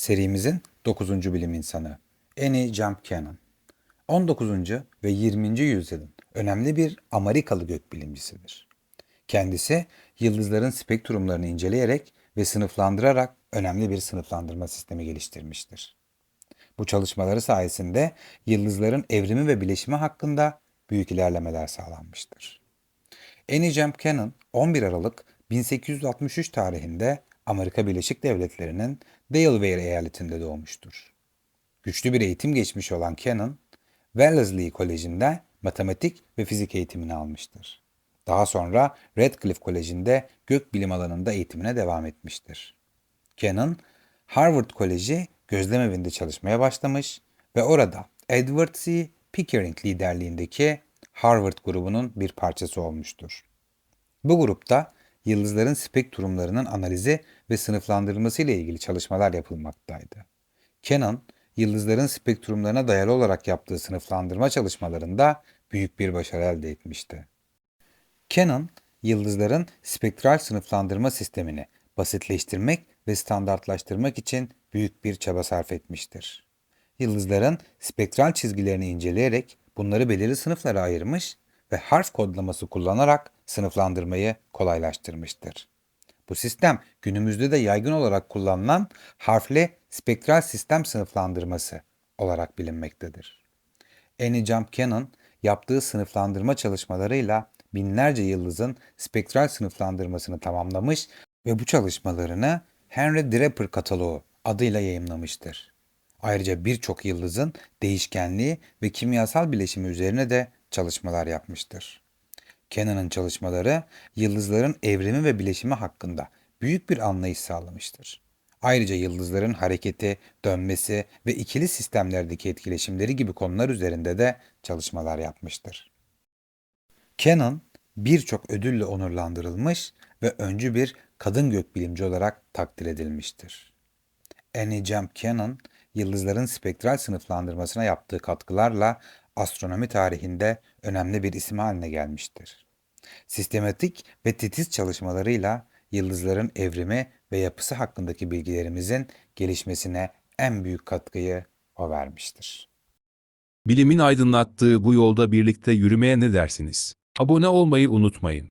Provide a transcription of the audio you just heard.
Serimizin 9. bilim insanı Annie Jump Cannon. 19. ve 20. yüzyılın önemli bir Amerikalı gökbilimcisidir. Kendisi yıldızların spektrumlarını inceleyerek ve sınıflandırarak önemli bir sınıflandırma sistemi geliştirmiştir. Bu çalışmaları sayesinde yıldızların evrimi ve bileşimi hakkında büyük ilerlemeler sağlanmıştır. Annie Jump Cannon 11 Aralık 1863 tarihinde Amerika Birleşik Devletleri'nin Delaware eyaletinde doğmuştur. Güçlü bir eğitim geçmişi olan Cannon, Wellesley Koleji'nde matematik ve fizik eğitimini almıştır. Daha sonra Radcliffe Koleji'nde gökbilim alanında eğitimine devam etmiştir. Cannon, Harvard Koleji gözlem evinde çalışmaya başlamış ve orada Edward C. Pickering liderliğindeki Harvard grubunun bir parçası olmuştur. Bu grupta yıldızların spektrumlarının analizi ve sınıflandırılması ile ilgili çalışmalar yapılmaktaydı. Cannon, yıldızların spektrumlarına dayalı olarak yaptığı sınıflandırma çalışmalarında büyük bir başarı elde etmişti. Cannon, yıldızların spektral sınıflandırma sistemini basitleştirmek ve standartlaştırmak için büyük bir çaba sarf etmiştir. Yıldızların spektral çizgilerini inceleyerek bunları belirli sınıflara ayırmış ve harf kodlaması kullanarak sınıflandırmayı kolaylaştırmıştır. Bu sistem günümüzde de yaygın olarak kullanılan harfli spektral sistem sınıflandırması olarak bilinmektedir. Annie Jump Cannon yaptığı sınıflandırma çalışmalarıyla binlerce yıldızın spektral sınıflandırmasını tamamlamış ve bu çalışmalarını Henry Draper kataloğu adıyla yayımlamıştır. Ayrıca birçok yıldızın değişkenliği ve kimyasal bileşimi üzerine de çalışmalar yapmıştır. Cannon'ın çalışmaları yıldızların evrimi ve bileşimi hakkında büyük bir anlayış sağlamıştır. Ayrıca yıldızların hareketi, dönmesi ve ikili sistemlerdeki etkileşimleri gibi konular üzerinde de çalışmalar yapmıştır. Cannon birçok ödülle onurlandırılmış ve öncü bir kadın gökbilimci olarak takdir edilmiştir. Annie Jump Cannon, yıldızların spektral sınıflandırmasına yaptığı katkılarla astronomi tarihinde önemli bir isim haline gelmiştir. Sistematik ve titiz çalışmalarıyla yıldızların evrimi ve yapısı hakkındaki bilgilerimizin gelişmesine en büyük katkıyı o vermiştir. Bilimin aydınlattığı bu yolda birlikte yürümeye ne dersiniz? Abone olmayı unutmayın.